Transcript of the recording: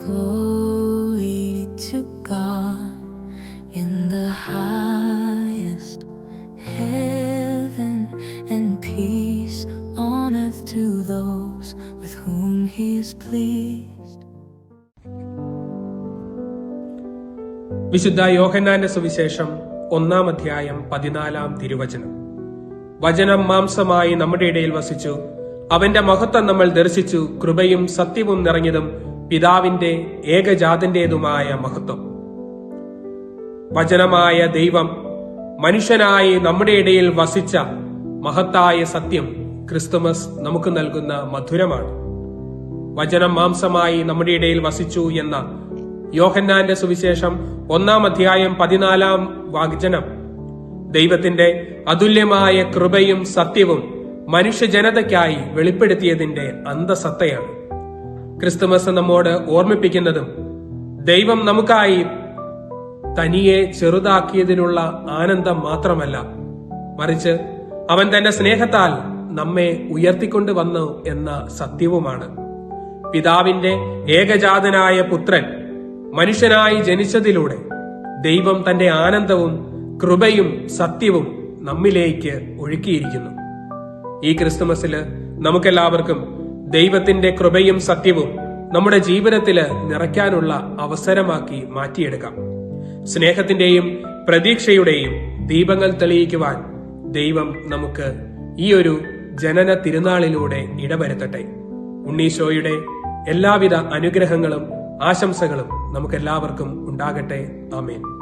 Glory to God in the highest heaven and peace on earth to those with whom he is pleased. വിശുദ്ധ യോഹന്നാന്റെ സുവിശേഷം ഒന്നാം അധ്യായം പതിനാലാം തിരുവചനം. വചനം മാംസമായി നമ്മുടെ ഇടയിൽ വസിച്ചു. അവന്റെ മഹത്വം നമ്മൾ ദർശിച്ചു. കൃപയും സത്യവും നിറഞ്ഞതും പിതാവിന്റെ ഏകജാതന്റേതുമായ മഹത്വം. വചനമായ ദൈവം മനുഷ്യനായി നമ്മുടെ ഇടയിൽ വസിച്ച മഹത്തായ സത്യം ക്രിസ്തുമസ് നമുക്ക് നൽകുന്ന മധുരമാണ്. വചനം മാംസമായി നമ്മുടെ ഇടയിൽ വസിച്ചു എന്ന യോഹന്നാന്റെ സുവിശേഷം ഒന്നാം അധ്യായം പതിനാലാം വാഗ്ജനം ദൈവത്തിന്റെ അതുല്യമായ കൃപയും സത്യവും മനുഷ്യജനതയ്ക്കായി വെളിപ്പെടുത്തിയതിന്റെ അന്തസത്തയാണ്. ക്രിസ്തുമസ് നമ്മോട് ഓർമ്മിപ്പിക്കുന്നതും ദൈവം നമുക്കായി തനിയെ ചെറുതാക്കിയതിനുള്ള ആനന്ദം മാത്രമല്ല. മറിച്ച് അവൻ തന്റെ സ്നേഹത്താൽ നമ്മെ ഉയർത്തിക്കൊണ്ടു വന്നു എന്ന സത്യവുമാണ്. പിതാവിന്റെ ഏകജാതനായ പുത്രൻ മനുഷ്യനായി ജനിച്ചതിലൂടെ ദൈവം തന്റെ ആനന്ദവും കൃപയും സത്യവും നമ്മിലേക്ക് ഒഴുക്കിയിരിക്കുന്നു. ഈ ക്രിസ്തുമസിൽ നമുക്കെല്ലാവർക്കും ദൈവത്തിന്റെ കൃപയും സത്യവും നമ്മുടെ ജീവിതത്തിൽ നിറയ്ക്കാനുള്ള അവസരമാക്കി മാറ്റിയെടുക്കാം. സ്നേഹത്തിന്റെയും പ്രതീക്ഷയുടെയും ദീപങ്ങൾ തെളിയിക്കുവാൻ ദൈവം നമുക്ക് ഈ ഒരു ജനന തിരുനാളിലൂടെ ഇടവരുത്തട്ടെ. ഉണ്ണീശോയുടെ എല്ലാവിധ അനുഗ്രഹങ്ങളും ആശംസകളും നമുക്കെല്ലാവർക്കും ഉണ്ടാകട്ടെ. ആമേൻ.